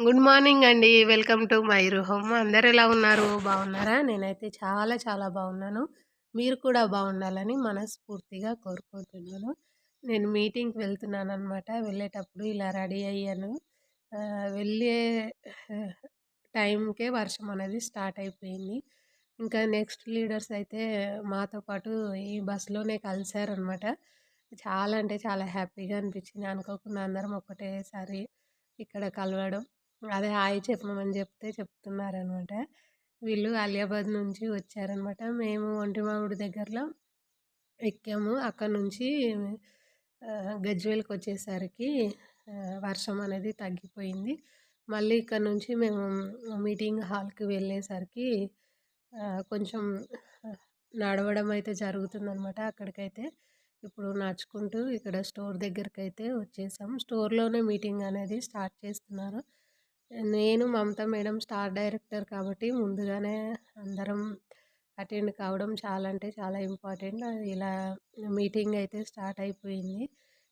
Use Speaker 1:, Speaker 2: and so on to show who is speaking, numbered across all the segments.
Speaker 1: Good morning అండి. Welcome to my home అందరు ఎలా ఉన్నారు? బాగున్నారా? నేనైతే చాలా చాలా బాగున్నాను. మీరు కూడా బాగుండాలని మనస్ఫూర్తిగా కోరుకుంటున్నాను. నేను మీటింగ్కి వెళ్తున్నాను అనమాట వెళ్ళేటప్పుడు ఇలా రెడీ అయ్యాను. వెళ్ళే టైంకే వర్షం అనేది స్టార్ట్ అయిపోయింది. ఇంకా నెక్స్ట్ లీడర్స్ అయితే మాతో పాటు ఈ బస్సులోనే కలిశారనమాట చాలా అంటే చాలా హ్యాపీగా అనిపించింది. అనుకోకుండా అందరం ఒకటేసారి ఇక్కడ కలవడం. అదే హాయ్ చెప్పమని చెప్తే చెప్తున్నారనమాట. వీళ్ళు అలియాబాద్ నుంచి వచ్చారనమాట. మేము ఒంటిమామిడి దగ్గరలో ఎక్కాము. అక్కడ నుంచి గజ్వేల్కి వచ్చేసరికి వర్షం అనేది తగ్గిపోయింది. మళ్ళీ ఇక్కడ నుంచి మేము మీటింగ్ హాల్కి వెళ్ళేసరికి కొంచెం నడవడం అయితే జరుగుతుందనమాట అక్కడికైతే. ఇప్పుడు నడుచుకుంటూ ఇక్కడ స్టోర్ దగ్గరికి అయితే వచ్చేసాం. స్టోర్లోనే మీటింగ్ అనేది స్టార్ట్ చేస్తున్నారు. నేను మమత మేడం స్టార్ డైరెక్టర్ కాబట్టి ముందుగానే అందరం అటెండ్ కావడం చాలా అంటే చాలా ఇంపార్టెంట్. ఇలా మీటింగ్ అయితే స్టార్ట్ అయిపోయింది.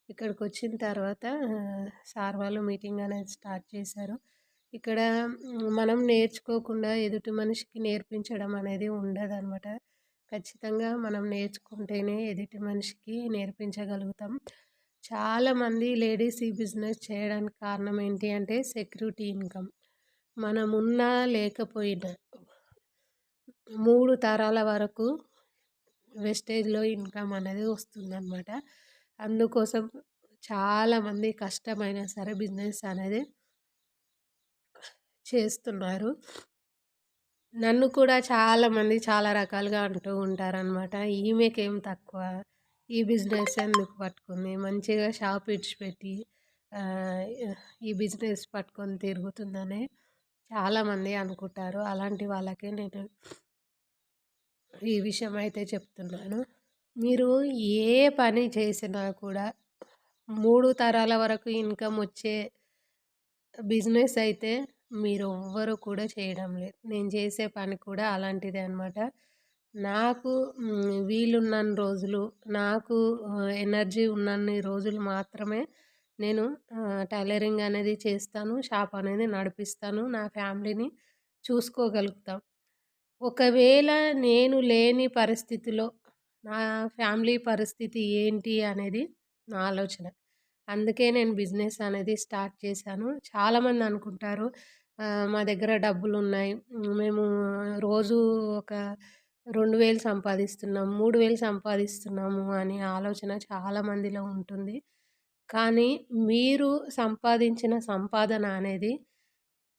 Speaker 1: ఇక్కడికి వచ్చిన తర్వాత సార్ వాళ్ళు మీటింగ్ అనేది స్టార్ట్ చేశారు. ఇక్కడ మనం నేర్చుకోకుండా ఎదుటి మనిషికి నేర్పించడం అనేది ఉండదు అనమాట ఖచ్చితంగా మనం నేర్చుకుంటేనే ఎదుటి మనిషికి నేర్పించగలుగుతాం. చాలామంది లేడీస్ ఈ బిజినెస్ చేయడానికి కారణం ఏంటి అంటే సెక్యూరిటీ ఇన్కమ్. మనం లేకపోయినా మూడు తరాల వరకు వెస్టేజ్లో ఇన్కమ్ అనేది వస్తుందన్నమాట. అందుకోసం చాలామంది కష్టమైనా సరే బిజినెస్ అనేది చేస్తున్నారు. నన్ను కూడా చాలామంది చాలా రకాలుగా అంటూ ఉంటారనమాట ఈమెకేం తక్కువ? ఈ బిజినెస్ ఎందుకు పట్టుకుంది మంచిగా షాప్ ఇడిచిపెట్టి ఈ బిజినెస్ పట్టుకొని తిరుగుతుందని చాలామంది అనుకుంటారు. అలాంటి వాళ్ళకే నేను ఈ విషయం అయితే చెప్తున్నాను. మీరు ఏ పని చేసినా కూడా మూడు తరాల వరకు ఇన్కమ్ వచ్చే బిజినెస్ అయితే మీరు ఎవ్వరు కూడా చేయడం లేదు. నేను చేసే పని కూడా అలాంటిదే అనమాట నాకు వీలున్నన్ని రోజులు నాకు ఎనర్జీ ఉన్నన్ని రోజులు మాత్రమే నేను టైలరింగ్ అనేది చేస్తాను షాప్ అనేది నడిపిస్తాను నా ఫ్యామిలీని చూసుకోగలుగుతాం. ఒకవేళ నేను లేని పరిస్థితిలో నా ఫ్యామిలీ పరిస్థితి ఏంటి అనేది నా ఆలోచన. అందుకే నేను బిజినెస్ అనేది స్టార్ట్ చేశాను. చాలామంది అనుకుంటారు మా దగ్గర డబ్బులు ఉన్నాయి మేము రోజు ఒక రెండు వేలు సంపాదిస్తున్నాం మూడు వేలు సంపాదిస్తున్నాము అనే ఆలోచన చాలామందిలో ఉంటుంది. కానీ మీరు సంపాదించిన సంపాదన అనేది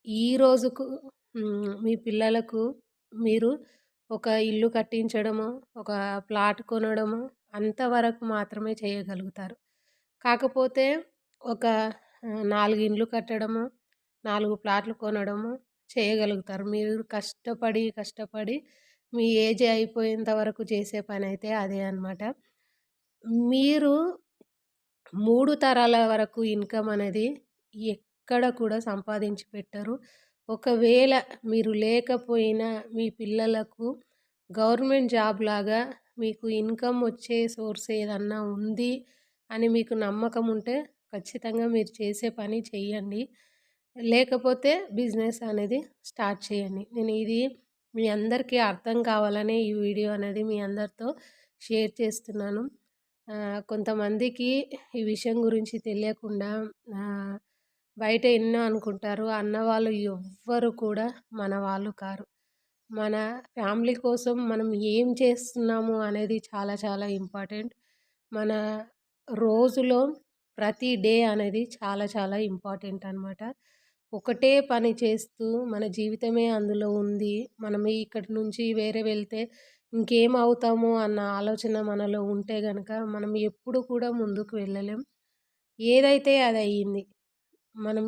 Speaker 1: ఈ రోజుకు మీ పిల్లలకు మీరు ఒక ఇల్లు కట్టించడము ఒక ప్లాట్ కొనడము అంతవరకు మాత్రమే చేయగలుగుతారు. కాకపోతే ఒక నాలుగు ఇండ్లు కట్టడము నాలుగు ప్లాట్లు కొనడము చేయగలుగుతారు. మీరు కష్టపడి కష్టపడి మీ ఏజ్ అయిపోయేంత వరకు చేసే పని అయితే అదే అనమాట మీరు మూడు తరాల వరకు ఇన్కమ్ అనేది ఎక్కడ కూడా సంపాదించి పెట్టరు. ఒకవేళ మీరు లేకపోయినా మీ పిల్లలకు గవర్నమెంట్ జాబ్ లాగా మీకు ఇన్కమ్ వచ్చే సోర్స్ ఏదన్నా ఉంది అని మీకు నమ్మకం ఉంటే ఖచ్చితంగా మీరు చేసే పని చేయండి లేకపోతే బిజినెస్ అనేది స్టార్ట్ చేయండి. నేను ఇది మీ అందరికీ అర్థం కావాలనే ఈ వీడియో అనేది మీ అందరితో షేర్ చేస్తున్నాను. కొంతమందికి ఈ విషయం గురించి తెలియకుండా బయట ఎన్నో అనుకుంటారు అన్నవాళ్ళు ఎవ్వరు కూడా మన వాళ్ళు కారు. మన ఫ్యామిలీ కోసం మనం ఏం చేస్తున్నాము అనేది చాలా చాలా ఇంపార్టెంట్. మన రోజులో ప్రతి డే అనేది చాలా చాలా ఇంపార్టెంట్ అనమాట ఒకటే పని చేస్తూ మన జీవితమే అందులో ఉంది. మనం ఇక్కడి నుంచి వేరే వెళ్తే ఇంకేం అవుతాము అన్న ఆలోచన మనలో ఉంటే కనుక మనం ఎప్పుడు కూడా ముందుకు వెళ్ళలేం. ఏదైతే అది అయ్యింది మనం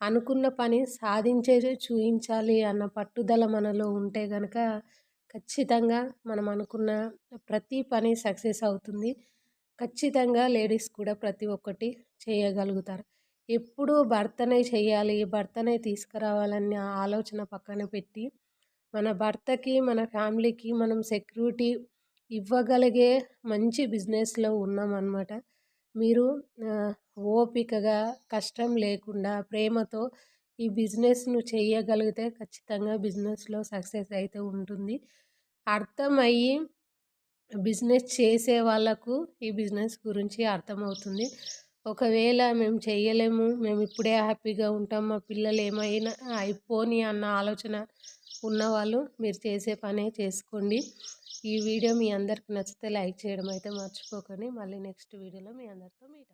Speaker 1: అనుకున్న పని సాధించే చూపించాలి అన్న పట్టుదల మనలో ఉంటే కనుక ఖచ్చితంగా మనం అనుకున్న ప్రతి పని సక్సెస్ అవుతుంది. ఖచ్చితంగా లేడీస్ కూడా ప్రతి ఒక్కటి చేయగలుగుతారు. ఎప్పుడూ భర్తనే చేయాలి భర్తనే తీసుకురావాలన్న ఆలోచన పక్కన పెట్టి మన భర్తకి మన ఫ్యామిలీకి మనం సెక్యూరిటీ ఇవ్వగలిగే మంచి బిజినెస్లో ఉన్నామన్నమాట. మీరు ఓపికగా కష్టం లేకుండా ప్రేమతో ఈ బిజినెస్ను చేయగలిగితే ఖచ్చితంగా బిజినెస్లో సక్సెస్ అయితే ఉంటుంది. అర్థమయ్యి బిజినెస్ చేసే వాళ్ళకు ఈ బిజినెస్ గురించి అర్థమవుతుంది. ఒకవేళ మేము చేయలేము మేము ఇప్పుడే హ్యాపీగా ఉంటాం మా పిల్లలు ఏమైనా అయిపోని అన్న ఆలోచన ఉన్నవాళ్ళు మీరు చేసే పనే చేసుకోండి. ఈ వీడియో మీ అందరికి నచ్చితే లైక్ చేయడం అయితే మర్చిపోకండి. మళ్ళీ నెక్స్ట్ వీడియోలో మీ అందరితో మీట్